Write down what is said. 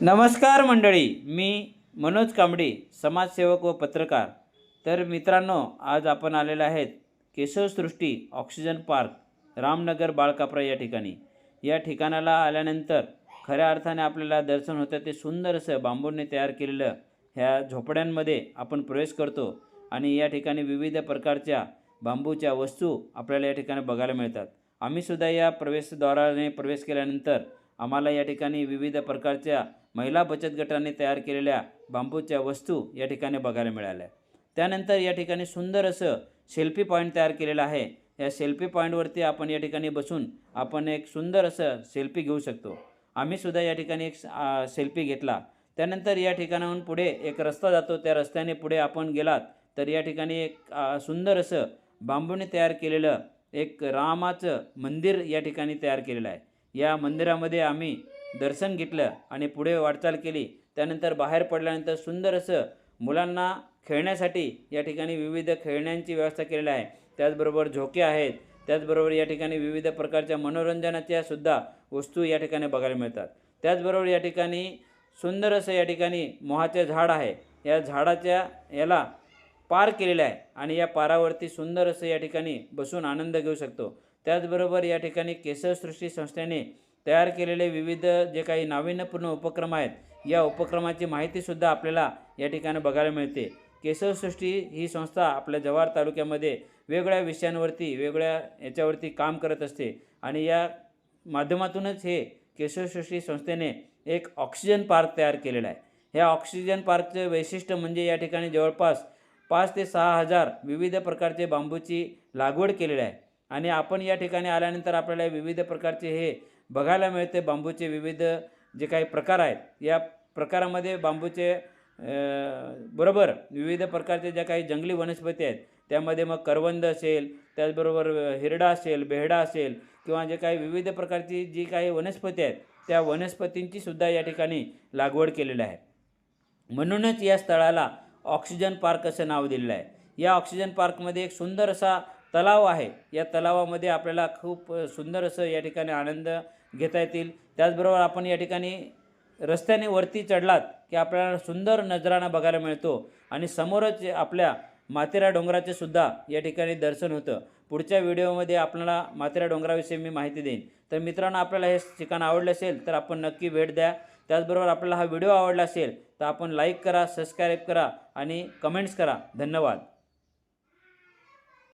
नमस्कार मंडळी मी मनोज कांबडी समाजसेवक व पत्रकार. तर मित्रांनो आज आपण आलेले आहेत केशवसृष्टी ऑक्सिजन पार्क रामनगर बाळकापरा या ठिकाणी. या ठिकाणाला आल्यानंतर खऱ्या अर्थाने आपल्याला दर्शन होतं ते सुंदर असं बांबूने तयार केलेलं ह्या झोपड्यांमध्ये आपण प्रवेश करतो आणि या ठिकाणी विविध प्रकारच्या बांबूच्या वस्तू आपल्याला या ठिकाणी बघायला मिळतात. आम्हीसुद्धा या प्रवेशद्वाराने प्रवेश केल्यानंतर आम्हाला या ठिकाणी विविध प्रकारच्या महिला बचत गटाने तयार केलेल्या बांबूच्या वस्तू या ठिकाणी बघायला मिळाल्या. त्यानंतर या ठिकाणी सुंदर असं सेल्फी पॉईंट तयार केलेलं आहे. या सेल्फी पॉईंटवरती आपण या ठिकाणी बसून आपण एक सुंदर असं सेल्फी घेऊ शकतो. आम्हीसुद्धा या ठिकाणी एक सेल्फी घेतला. त्यानंतर या ठिकाणाहून पुढे एक रस्ता जातो. त्या रस्त्याने पुढे आपण गेलात तर या ठिकाणी एक सुंदर असं बांबूने तयार केलेलं एक रामाचं मंदिर या ठिकाणी तयार केलेलं आहे. या मंदिरामध्ये आम्ही दर्शन घेतलं आणि पुढे वाटचाल केली. त्यानंतर बाहेर पडल्यानंतर सुंदर असं मुलांना खेळण्यासाठी या ठिकाणी विविध खेळण्यांची व्यवस्था केलेली आहे. त्याचबरोबर झोके आहेत. त्याचबरोबर या ठिकाणी विविध प्रकारच्या मनोरंजनाच्या सुद्धा वस्तू या ठिकाणी बघायला मिळतात. त्याचबरोबर या ठिकाणी सुंदर असं या ठिकाणी मोहाचे झाड आहे. या झाडाच्या याला पार केलेलं आहे आणि या पारावरती सुंदर असं या ठिकाणी बसून आनंद घेऊ शकतो. त्याचबरोबर या ठिकाणी केशवसृष्टी संस्थेने तयार केलेले विविध जे काही नाविन्यपूर्ण उपक्रम आहेत या उपक्रमाची माहितीसुद्धा आपल्याला या ठिकाणी बघायला मिळते. केशवसृष्टी ही संस्था आपल्या जव्हार तालुक्यामध्ये वेगवेगळ्या विषयांवरती वेगळ्या याच्यावरती काम करत असते आणि या माध्यमातूनच हे केशवसृष्टी संस्थेने एक ऑक्सिजन पार्क तयार केलेला आहे. ह्या ऑक्सिजन पार्कचं वैशिष्ट्य म्हणजे या ठिकाणी जवळपास पाच ते सहा हजार विविध प्रकारचे बांबूची लागवड केलेली आहे. आणि आपण या ठिकाणी आल्यानंतर आपल्याला विविध प्रकारचे हे बघायला मिळते. बांबूचे विविध जे काही प्रकार आहेत या प्रकारामध्ये बांबूचे बरोबर विविध प्रकारचे ज्या काही जंगली वनस्पती आहेत त्यामध्ये मग करवंद असेल त्याचबरोबर हिरडा असेल बेहडा असेल किंवा जे काही विविध प्रकारची जी काही वनस्पती आहेत त्या वनस्पतींची सुद्धा या ठिकाणी लागवड केलेली आहे. म्हणूनच या स्थळाला ऑक्सिजन पार्क असं नाव दिलेलं आहे. या ऑक्सिजन पार्कमध्ये एक सुंदर असा तलाव आहे. या तलावामध्ये आपल्याला खूप सुंदर असं या ठिकाणी आनंद घेता येतील. त्याचबरोबर आपण या ठिकाणी रस्त्याने वरती चढलात की आपल्याला सुंदर नजराणा बघायला मिळतो आणि समोरच आपल्या मातेरा डोंगराचे सुद्धा या ठिकाणी दर्शन होतं. पुढच्या व्हिडिओमध्ये आपल्याला मातेरा डोंगराविषयी मी माहिती देईन. तर मित्रांनो आपल्याला हे ठिकाण आवडलं असेल तर आपण नक्की भेट द्या. त्याचबरोबर आपल्याला हा व्हिडिओ आवडला असेल तर आपण लाईक करा सबस्क्राईब करा आणि कमेंट्स करा. धन्यवाद.